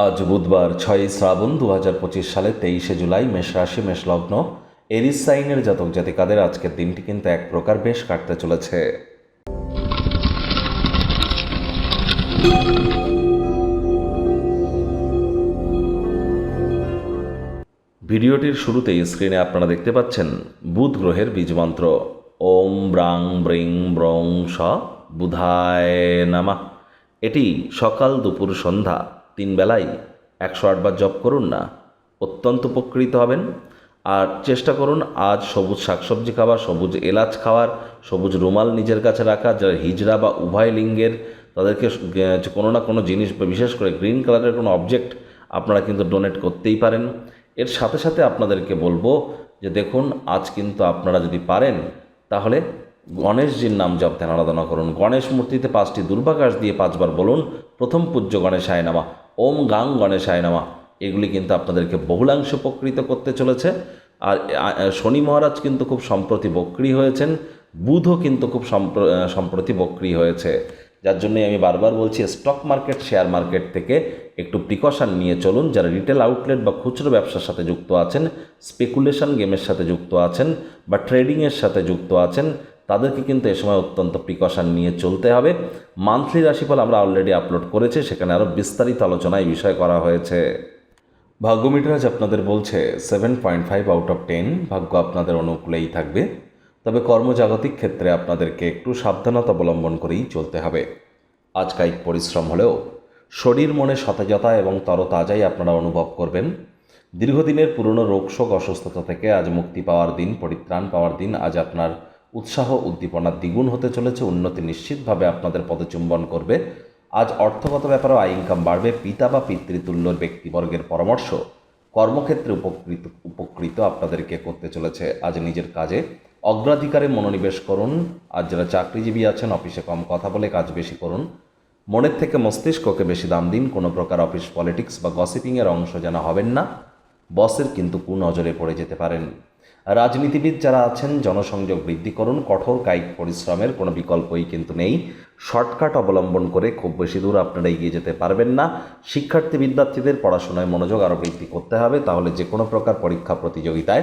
আজ বুধবার ছয়ই শ্রাবণ দু হাজার পঁচিশ সালে তেইশে জুলাই মেষ রাশি, মেষ লগ্ন, এরিস সাইনের জাতক জাতিকাদের আজকের দিনটি কিন্তু এক প্রকার বেশ কাটতে চলেছে। ভিডিওটির শুরুতেই স্ক্রিনে আপনারা দেখতে পাচ্ছেন বুধ গ্রহের বীজমন্ত্র ওম ব্রাং ব্রিং ব্রং স বুধায় নামা। এটি সকাল দুপুর সন্ধ্যা তিন বেলায় একশো আটবার জপ করুন না, অত্যন্ত উপকৃত হবেন। আর চেষ্টা করুন আজ সবুজ শাকসবজি খাওয়ার সবুজ এলাচ খাওয়ার, সবুজ রুমাল নিজের কাছে রাখা, যারা হিজড়া বা উভয় লিঙ্গের তাদেরকে কোনো না কোনো জিনিস, বিশেষ করে গ্রিন কালারের কোনো অবজেক্ট আপনারা কিন্তু ডোনেট করতেই পারেন। এর সাথে সাথে আপনাদেরকে বলব যে দেখুন, আজ কিন্তু আপনারা যদি পারেন, তাহলে গণেশজির নাম জপ ধ্যান আরাধনা করুন। গণেশ মূর্তিতে পাঁচটি দুর্বাকাশ দিয়ে পাঁচবার বলুন, প্রথম পূজ্য গণেশায় নামা। ওম গাং গণেশায় নামা। এগুলি কিন্তু আপনাদেরকে বহুলাংশ উপকৃত করতে চলেছে। আর শনি মহারাজ কিন্তু খুব সম্প্রতি বক্রি হয়েছেন। বুধও কিন্তু খুব সম্প্র- সম্প্রতি বক্রি হয়েছে। যার জন্যই আমি বারবার বলছি স্টক মার্কেট শেয়ার মার্কেট থেকে একটু প্রিকশন নিয়ে চলুন। যারা রিটেল আউটলেট বা খুচরো ব্যবসার সাথে যুক্ত আছেন স্পেকুলেশন গেমের সাথে যুক্ত আছেন বা ট্রেডিংয়ের সাথে যুক্ত আছেন, তাদেরকে কিন্তু এ সময় অত্যন্ত প্রিকশন নিয়ে চলতে হবে। মান্থলি রাশিফল আমরা অলরেডি আপলোড করেছি, সেখানে আরও বিস্তারিত আলোচনা এই বিষয়ে করা হয়েছে। ভাগ্য মিটারাজ আপনাদের বলছে seven point five out of ten ভাগ্য আপনাদের অনুকূলেই থাকবে। তবে কর্মজাগতিক ক্ষেত্রে আপনাদেরকে একটু সাবধানতা অবলম্বন করেই চলতে হবে। আজ কায়িক পরিশ্রম হলেও শরীর মনে সতেজতা এবং তরতাজাই আপনারা অনুভব করবেন। দীর্ঘদিনের পুরনো রোগশোক অসুস্থতা থেকে আজ মুক্তি পাওয়ার দিন, পরিত্রাণ পাওয়ার দিন, আজ আপনার উৎসাহ উদ্দীপনা দ্বিগুণ হতে চলেছে, উন্নতি নিশ্চিতভাবে আপনাদের পদচুম্বন করবে। আজ অর্থগত ব্যাপারেও আয় ইনকাম বাড়বে, পিতা বা পিতৃতুল্য ব্যক্তিবর্গের পরামর্শ কর্মক্ষেত্রে উপকৃত উপকৃত আপনাদেরকে করতে চলেছে। আজ নিজের কাজে অগ্রাধিকারে মনোনিবেশ করুন। আর যারা চাকরিজীবী আছেন, অফিসে কম কথা বলে কাজ বেশি করুন। মনের থেকে মস্তিষ্ককে বেশি দাম দিন। কোনো প্রকার অফিস পলিটিক্স বা গসিপিংয়ের অংশ যেন হবেন না। বসের কিন্তু কুনজরে পড়ে যেতে পারেন। রাজনীতিবিদ যারা আছেন, জনসংযোগ বৃদ্ধি করুন। কঠোর কায়িক পরিশ্রমের কোনো বিকল্পই কিন্তু নেই। শর্টকাট অবলম্বন করে খুব বেশি দূর আপনারা এগিয়ে যেতে পারবেন না। শিক্ষার্থী, বিদ্যার্থীদের পড়াশোনায় মনোযোগ আরও বৃদ্ধি করতে হবে। তাহলে যে কোনো প্রকার পরীক্ষা প্রতিযোগিতায়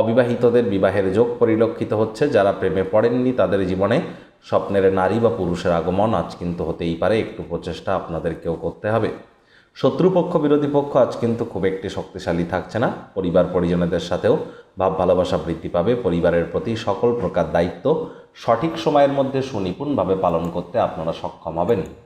অবিবাহিতদের বিবাহের যোগ পরিলক্ষিত হচ্ছে। যারা প্রেমে পড়েননি, তাদের জীবনে স্বপ্নের নারী বা পুরুষের আগমন আজ কিন্তু হতেই পারে। একটু প্রচেষ্টা আপনাদেরকেও করতে হবে। শত্রুপক্ষ, বিরোধী পক্ষ আজ কিন্তু খুব একটি শক্তিশালী থাকছে না। পরিবার পরিজনদের সাথেও ভাব ভালোবাসা বৃদ্ধি পাবে। পরিবারের প্রতি সকল প্রকার দায়িত্ব সঠিক সময়ের মধ্যে সুনিপুণভাবে পালন করতে আপনারা সক্ষম হবেন।